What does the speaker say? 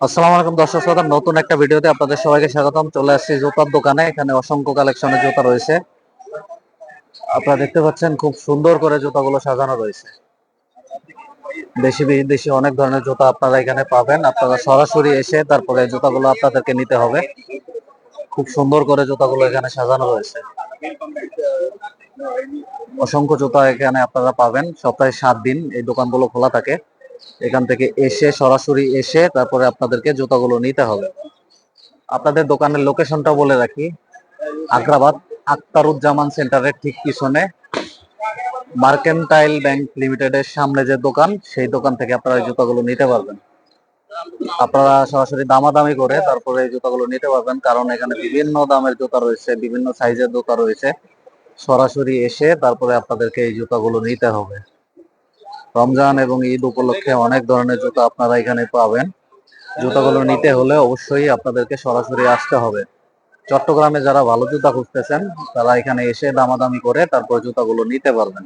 আসসালামু আলাইকুম দর্শক শ্রোতা, নতুন একটা ভিডিওতে আপনাদের সবাইকে স্বাগতম। চলে আসছি জুতার দোকানে, এখানে অসংখ্য কালেকশনের জুতা রয়েছে। আপনারা দেখতে পাচ্ছেন খুব সুন্দর করে জুতাগুলো সাজানো রয়েছে। দেশি বিদেশি অনেক ধরনের জুতা আপনারা এখানে পাবেন। আপনারা সরাসরি এসে তারপরে জুতাগুলো আপনাদেরকে নিতে হবে। খুব সুন্দর করে জুতাগুলো এখানে সাজানো রয়েছে। অসংখ্য জুতা এখানে আপনারা পাবেন। সপ্তাহে সাত দিন এই দোকানগুলো খোলা থাকে। এখান থেকে এসে সরাসরি এসে তারপরে আপনাদেরকে জুতাগুলো নিতে হবে। আপনাদের দোকানের লোকেশনটা বলে রাখি, আগ্রাবাদ, আক্তারুজ্জামান সেন্টারের ঠিক পিছনে। মার্কেন্টাইল ব্যাংক লিমিটেডের সামনে যে দোকান, সেই দোকান থেকে আপনারা এই জুতাগুলো নিতে পারবেন। আপনারা সরাসরি দামাদামি করে তারপরে এই জুতাগুলো নিতে পারবেন, কারণ এখানে বিভিন্ন দামের জুতা রয়েছে, বিভিন্ন সাইজের জুতা রয়েছে। সরাসরি এসে তারপরে আপনাদেরকে এই জুতাগুলো নিতে হবে। রমজান এবং ঈদ উপলক্ষে অনেক ধরনের জুতো আপনারা এখানে পাবেন। জুতাগুলো নিতে হলে অবশ্যই আপনাদেরকে সরাসরি আসতে হবে। চট্টগ্রামে যারা ভালো জুতা খুঁজতেছেন, তারা এখানে এসে দামাদামি করে তারপর জুতাগুলো নিতে পারবেন।